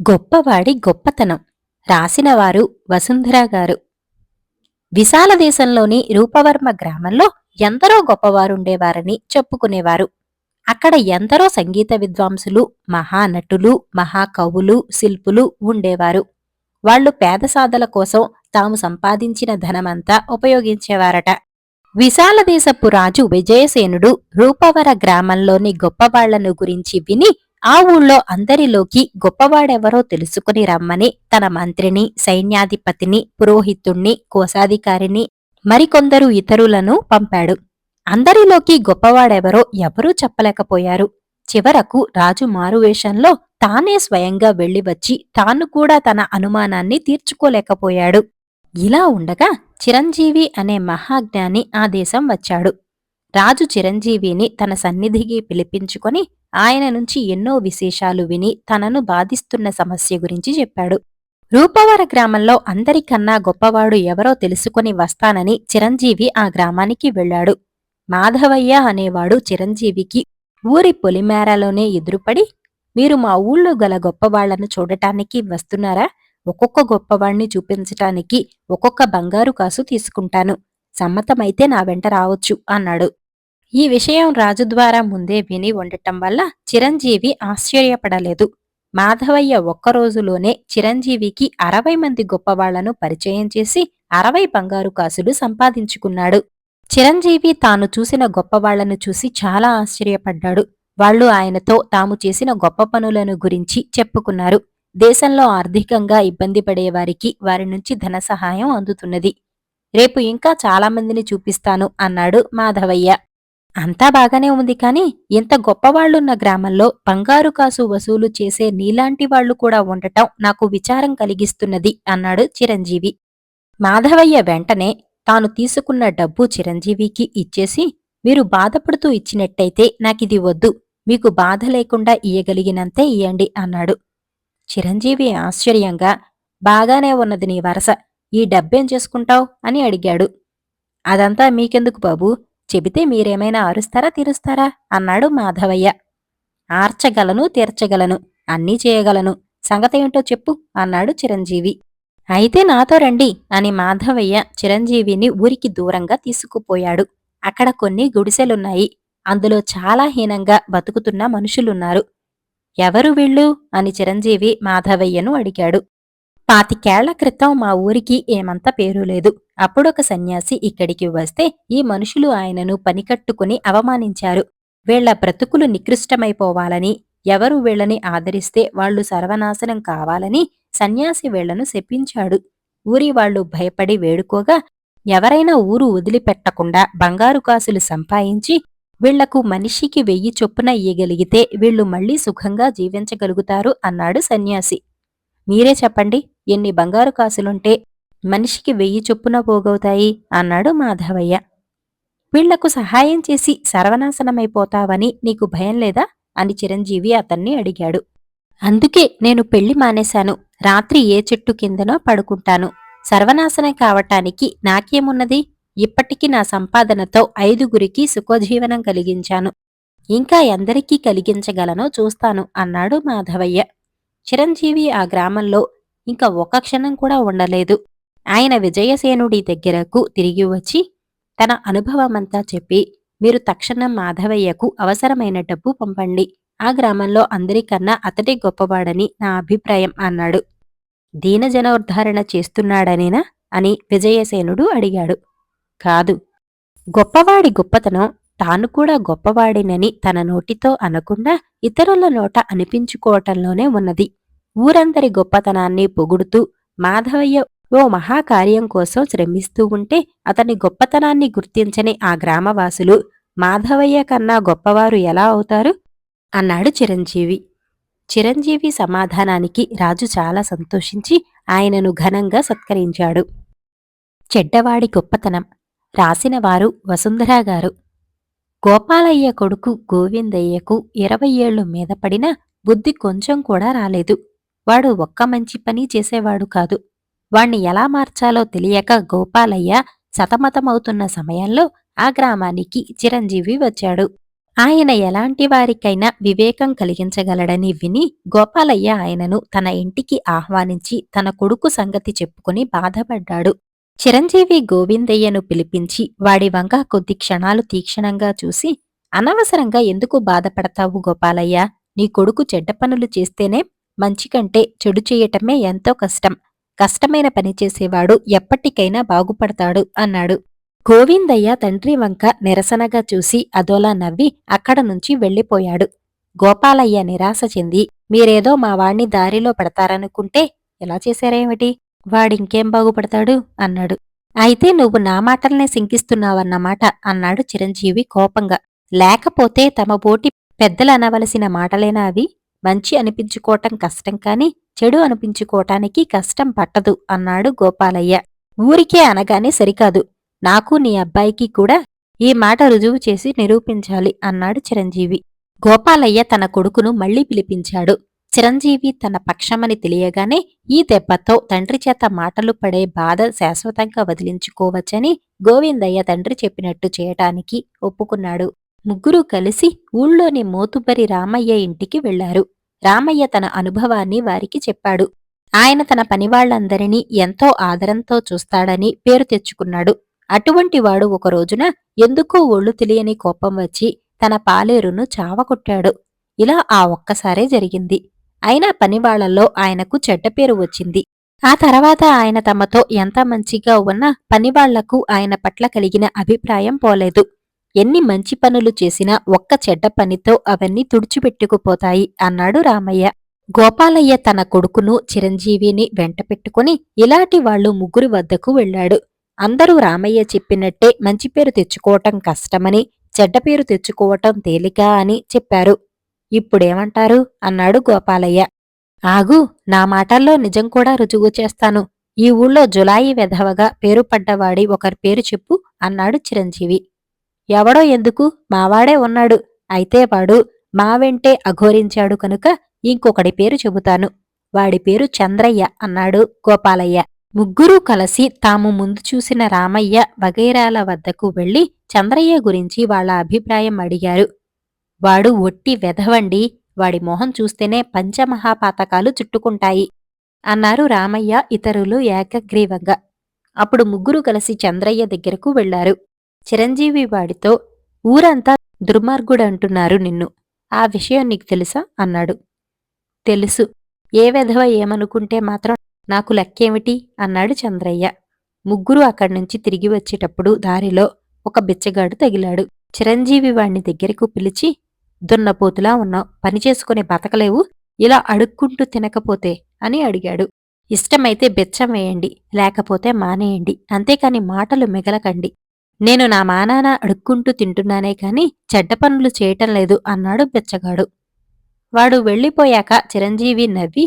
గొప్పవాడి గొప్పతనం రాసినవారు వసుంధర గారు విశాల దేశంలోని రూపవర్మ గ్రామంలో ఎందరో గొప్పవారుండేవారని చెప్పుకునేవారు. అక్కడ ఎందరో సంగీత విద్వాంసులు మహానటులు మహాకవులు శిల్పులు ఉండేవారు. వాళ్ళు పేదసాదల కోసం తాము సంపాదించిన ధనమంతా ఉపయోగించేవారట. విశాల దేశపు రాజు విజయసేనుడు రూపవర గ్రామంలోని గొప్పవాళ్ళను గురించి విని ఆ ఊళ్ళో అందరిలోకి గొప్పవాడెవరో తెలుసుకుని రమ్మని తన మంత్రిని సైన్యాధిపతిని పురోహితుణ్ణి కోశాధికారిని మరికొందరు ఇతరులను పంపాడు. అందరిలోకి గొప్పవాడెవరో ఎవరూ చెప్పలేకపోయారు. చివరకు రాజు మారువేషంలో తానే స్వయంగా వెళ్ళివచ్చి తాను కూడా తన అనుమానాన్ని తీర్చుకోలేకపోయాడు. ఇలా ఉండగా చిరంజీవి అనే మహాజ్ఞాని ఆ దేశం వచ్చాడు. రాజు చిరంజీవిని తన సన్నిధికి పిలిపించుకొని ఆయన నుంచి ఎన్నో విశేషాలు విని తనను బాధిస్తున్న సమస్య గురించి చెప్పాడు. రూపవర గ్రామంలో అందరికన్నా గొప్పవాడు ఎవరో తెలుసుకొని వస్తానని చిరంజీవి ఆ గ్రామానికి వెళ్ళాడు. మాధవయ్య అనేవాడు చిరంజీవికి ఊరి పొలిమేరలోనే ఎదురుపడి మీరు మా ఊళ్ళో గల గొప్పవాళ్ళను చూడటానికి వస్తున్నారా? ఒక్కొక్క గొప్పవాణ్ణి చూపించటానికి ఒక్కొక్క బంగారు కాసు తీసుకుంటాను. సమ్మతమైతే నా వెంట రావచ్చు అన్నాడు. ఈ విషయం రాజు ద్వారా ముందే విని ఉండటం వల్ల చిరంజీవి ఆశ్చర్యపడలేదు. మాధవయ్య ఒక్క రోజులోనే చిరంజీవికి అరవై మంది గొప్పవాళ్ళను పరిచయం చేసి అరవై బంగారు కాసులు సంపాదించుకున్నాడు. చిరంజీవి తాను చూసిన గొప్పవాళ్ళను చూసి చాలా ఆశ్చర్యపడ్డాడు. వాళ్ళు ఆయనతో తాము చేసిన గొప్ప పనులను గురించి చెప్పుకున్నారు. దేశంలో ఆర్థికంగా ఇబ్బంది పడేవారికి వారి నుంచి ధన సహాయం అందుతున్నది. రేపు ఇంకా చాలా మందిని చూపిస్తాను అన్నాడు మాధవయ్య. అంతా బాగానే ఉంది కాని ఇంత గొప్పవాళ్ళున్న గ్రామంలో బంగారు కాసు వసూలు చేసే నీలాంటి వాళ్ళు కూడా ఉండటం నాకు విచారం కలిగిస్తున్నది అన్నాడు చిరంజీవి. మాధవయ్య వెంటనే తాను తీసుకున్న డబ్బు చిరంజీవికి ఇచ్చేసి మీరు బాధపడుతూ ఇచ్చినట్టయితే నాకిది వద్దు మీకు బాధ లేకుండా ఇయ్యగలిగినంతే ఇయ్యండి అన్నాడు. చిరంజీవి ఆశ్చర్యంగా బాగానే ఉన్నది నీ వరస ఈ డబ్బేం చేసుకుంటావ్? అని అడిగాడు. అదంతా మీకెందుకు బాబూ? చెబితే మీరేమైనా అరుస్తారా తీరుస్తారా? అన్నాడు మాధవయ్య. ఆర్చగలను తీర్చగలను అన్నీ చేయగలను. సంగతేంటో చెప్పు అన్నాడు చిరంజీవి. అయితే నాతో రండి అని మాధవయ్య చిరంజీవిని ఊరికి దూరంగా తీసుకుపోయాడు. అక్కడ కొన్ని గుడిసెలున్నాయి. అందులో చాలా హీనంగా బతుకుతున్న మనుషులున్నారు. ఎవరు వీళ్ళు? అని చిరంజీవి మాధవయ్యను అడిగాడు. పాతికేళ్ళ క్రితం మా ఊరికి ఏమంత పేరు లేదు. అప్పుడొక సన్యాసి ఇక్కడికి వస్తే ఈ మనుషులు ఆయనను పనికట్టుకుని అవమానించారు. వీళ్ళ బ్రతుకులు నికృష్టమైపోవాలని ఎవరు వీళ్ళని ఆదరిస్తే వాళ్ళు సర్వనాశనం కావాలని సన్యాసి వీళ్ళను శపించాడు. ఊరి వాళ్ళు భయపడి వేడుకోగా ఎవరైనా ఊరు వదిలిపెట్టకుండా బంగారు కాసులు సంపాదించి వీళ్ళకు మనిషికి వెయ్యి చొప్పున ఇయ్యగలిగితే వీళ్ళు మళ్ళీ సుఖంగా జీవించగలుగుతారు అన్నాడు సన్యాసి. మీరే చెప్పండి ఎన్ని బంగారు కాసులుంటే మనిషికి వెయ్యి చొప్పున పోగవుతాయి అన్నాడు మాధవయ్య. వీళ్ళకు సహాయం చేసి సర్వనాశనమైపోతావని నీకు భయం లేదా? అని చిరంజీవి అతన్ని అడిగాడు. అందుకే నేను పెళ్ళి మానేశాను రాత్రి ఏ చెట్టు కిందనో పడుకుంటాను. సర్వనాశనం కావటానికి నాకేమున్నది? ఇప్పటికి నా సంపాదనతో ఐదుగురికి సుఖజీవనం కలిగించాను. ఇంకా ఎందరికీ కలిగించగలనో చూస్తాను అన్నాడు మాధవయ్య. చిరంజీవి ఆ గ్రామంలో ఇంకా ఒక్క క్షణం కూడా ఉండలేదు. ఆయన విజయసేనుడి దగ్గరకు తిరిగి వచ్చి తన అనుభవమంతా చెప్పి మీరు తక్షణం మాధవయ్యకు అవసరమైన డబ్బు పంపండి. ఆ గ్రామంలో అందరికన్నా అతడే గొప్పవాడని నా అభిప్రాయం అన్నాడు. దీనజనోద్ధారణ చేస్తున్నాడనేనా? అని విజయసేనుడు అడిగాడు. కాదు. గొప్పవాడి గొప్పతనం తాను కూడా గొప్పవాడినని తన నోటితో అనకుండా ఇతరుల నోట అనిపించుకోవటంలోనే ఉన్నది. ఊరందరి గొప్పతనాన్ని పొగుడుతూ మాధవయ్య ఓ మహాకార్యం కోసం శ్రమిస్తూ ఉంటే అతని గొప్పతనాన్ని గుర్తించని ఆ గ్రామవాసులు మాధవయ్య కన్నా గొప్పవారు ఎలా అవుతారు అన్నాడు చిరంజీవి. చిరంజీవి సమాధానానికి రాజు చాలా సంతోషించి ఆయనను ఘనంగా సత్కరించాడు. చెడ్డవాడి గొప్పతనం. రాసినవారు వసుంధరా గారు. గోపాలయ్య కొడుకు గోవిందయ్యకు ఇరవై ఏళ్ళు మీద పడినా బుద్ధి కొంచెం కూడా రాలేదు. వాడు ఒక్క మంచి పని చేసేవాడు కాదు. వాణ్ణి ఎలా మార్చాలో తెలియక గోపాలయ్య సతమతమవుతున్న సమయంలో ఆ గ్రామానికి చిరంజీవి వచ్చాడు. ఆయన ఎలాంటి వారికైనా వివేకం కలిగించగలడని విని గోపాలయ్య ఆయనను తన ఇంటికి ఆహ్వానించి తన కొడుకు సంగతి చెప్పుకుని బాధపడ్డాడు. చిరంజీవి గోవిందయ్యను పిలిపించి వాడి వంక కొద్ది క్షణాలు తీక్షణంగా చూసి అనవసరంగా ఎందుకు బాధపడతావు గోపాలయ్య? నీ కొడుకు చెడ్డ పనులు చేస్తేనే మంచి కంటే చెడు చేయటమే ఎంతో కష్టం. కష్టమైన పని చేసేవాడు ఎప్పటికైనా బాగుపడతాడు అన్నాడు. గోవిందయ్య తండ్రి వంక నిరసనగా చూసి అదోలా నవ్వి అక్కడ నుంచి వెళ్ళిపోయాడు. గోపాలయ్య నిరాశ చెంది మీరేదో మా వాణ్ణి దారిలో పెడతారనుకుంటే ఎలా చేశారేమిటి? వాడింకేం బాగుపడతాడు? అన్నాడు. అయితే నువ్వు నా మాటల్నే శంకిస్తున్నావన్నమాట అన్నాడు చిరంజీవి కోపంగా. లేకపోతే తమ బోటి పెద్దలు అనవలసిన మాటలేనా అవి? మంచి అనిపించుకోవటం కష్టం కాని చెడు అనిపించుకోవటానికి కష్టం పట్టదు అన్నాడు గోపాలయ్య. ఊరికే అనగానే సరికాదు. నాకు నీ అబ్బాయికి కూడా ఈ మాట రుజువు చేసి నిరూపించాలి అన్నాడు చిరంజీవి. గోపాలయ్య తన కొడుకును మళ్ళీ పిలిపించాడు. చిరంజీవి తన పక్షమని తెలియగానే ఈ దెబ్బతో తండ్రి చేత మాటలు పడే బాధ శాశ్వతంగా వదిలించుకోవచ్చని గోవిందయ్య తండ్రి చెప్పినట్టు చేయటానికి ఒప్పుకున్నాడు. ముగ్గురూ కలిసి ఊళ్ళోని మోతుబరి రామయ్య ఇంటికి వెళ్ళారు రామయ్య తన అనుభవాన్ని వారికి చెప్పాడు. ఆయన తన పనివాళ్ళందరినీ ఎంతో ఆదరంతో చూస్తాడని పేరు తెచ్చుకున్నాడు. అటువంటి వాడు ఒక రోజున ఎందుకో ఒళ్ళు తెలియని కోపం వచ్చి తన పాలేరును చావకొట్టాడు ఇలా ఆ ఒక్కసారే జరిగింది. అయినా పనివాళ్ళలో ఆయనకు చెడ్డ పేరు వచ్చింది. ఆ తర్వాత ఆయన తమతో ఎంత మంచిగా ఉన్నా పనివాళ్ళకు ఆయన పట్ల కలిగిన అభిప్రాయం పోలేదు. ఎన్ని మంచి పనులు చేసినా ఒక్క చెడ్డ పనితో అవన్నీ తుడిచిపెట్టుకుపోతాయి అన్నాడు రామయ్య. గోపాలయ్య తన కొడుకును చిరంజీవిని వెంట పెట్టుకుని ఇలాంటి వాళ్ళు ముగ్గురి వద్దకు వెళ్ళాడు. అందరూ రామయ్య చెప్పినట్టే మంచి పేరు తెచ్చుకోవటం కష్టమని చెడ్డ పేరు తెచ్చుకోవటం తేలిక అని చెప్పారు. ఇప్పుడేమంటారు? అన్నాడు గోపాలయ్య. ఆగు నా మాటల్లో నిజం కూడా రుజువు చేస్తాను. ఈ ఊళ్ళో జులాయి వెధవగా పేరు పడ్డవాడి ఒకరి పేరు చెప్పు అన్నాడు చిరంజీవి. ఎవడో ఎందుకు? మావాడే ఉన్నాడు. అయితే వాడు మా వెంటే అఘోరించాడు కనుక ఇంకొకడి పేరు చెబుతాను. వాడి పేరు చంద్రయ్య అన్నాడు గోపాలయ్య. ముగ్గురూ కలిసి తాము ముందు చూసిన రామయ్య వగైరాల వద్దకు వెళ్ళి చంద్రయ్య గురించి వాళ్ళ అభిప్రాయం అడిగారు. వాడు ఒట్టి వెధవండి. వాడి మొహం చూస్తేనే పంచమహాపాతకాలు చుట్టుకుంటాయి అన్నారు రామయ్య ఇతరులు ఏకగ్రీవంగా. అప్పుడు ముగ్గురు కలిసి చంద్రయ్య దగ్గరకు వెళ్ళారు చిరంజీవి వాడితో ఊరంతా దుర్మార్గుడంటున్నారు నిన్ను. ఆ విషయం నీకు తెలుసా? అన్నాడు. తెలుసు. ఏ వెధవ ఏమనుకుంటే మాత్రం నాకు లెక్కేమిటి? అన్నాడు చంద్రయ్య. ముగ్గురు అక్కడి నుంచి తిరిగి వచ్చేటప్పుడు దారిలో ఒక బిచ్చగాడు తగిలాడు. చిరంజీవి వాణ్ణి దగ్గరకు పిలిచి దున్నపోతులా ఉన్నావు పనిచేసుకుని బతకలేవు ఇలా అడుక్కుంటూ తినకపోతే అని అడిగాడు. ఇష్టమైతే బెచ్చం వేయండి లేకపోతే మానేయండి అంతేకాని మాటలు మిగలకండి. నేను నా మానాన అడుక్కుంటూ తింటున్నానే కాని చెడ్డ పనులు చేయటం లేదు అన్నాడు బెచ్చగాడు. వాడు వెళ్ళిపోయాక చిరంజీవి నవ్వి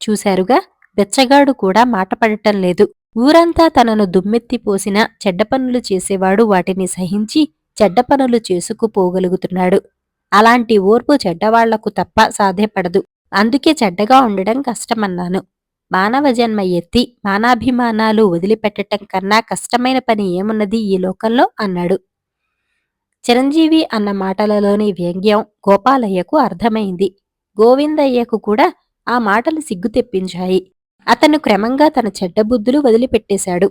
చూశారుగా బెచ్చగాడు కూడా మాటపడటం లేదు. ఊరంతా తనను దుమ్మెత్తిపోసిన చెడ్డ పనులు చేసేవాడు వాటిని సహించి చెడ్డ పనులు చేసుకుపోగలుగుతున్నాడు. అలాంటి ఓర్పు చెడ్డవాళ్ళకు తప్ప సాధ్యపడదు. అందుకే చెడ్డగా ఉండడం కష్టమన్నాను. మానవ జన్మ ఎత్తి మానాభిమానాలు వదిలిపెట్టటం కన్నా కష్టమైన పని ఏమున్నది ఈ లోకంలో? అన్నాడు. చిరంజీవి అన్న మాటలలోని వ్యంగ్యం గోపాలయ్యకు అర్థమైంది. గోవిందయ్యకు కూడా ఆ మాటలు సిగ్గు తెప్పించాయి అతను క్రమంగా తన చెడ్డ బుద్ధులు వదిలిపెట్టేశాడు.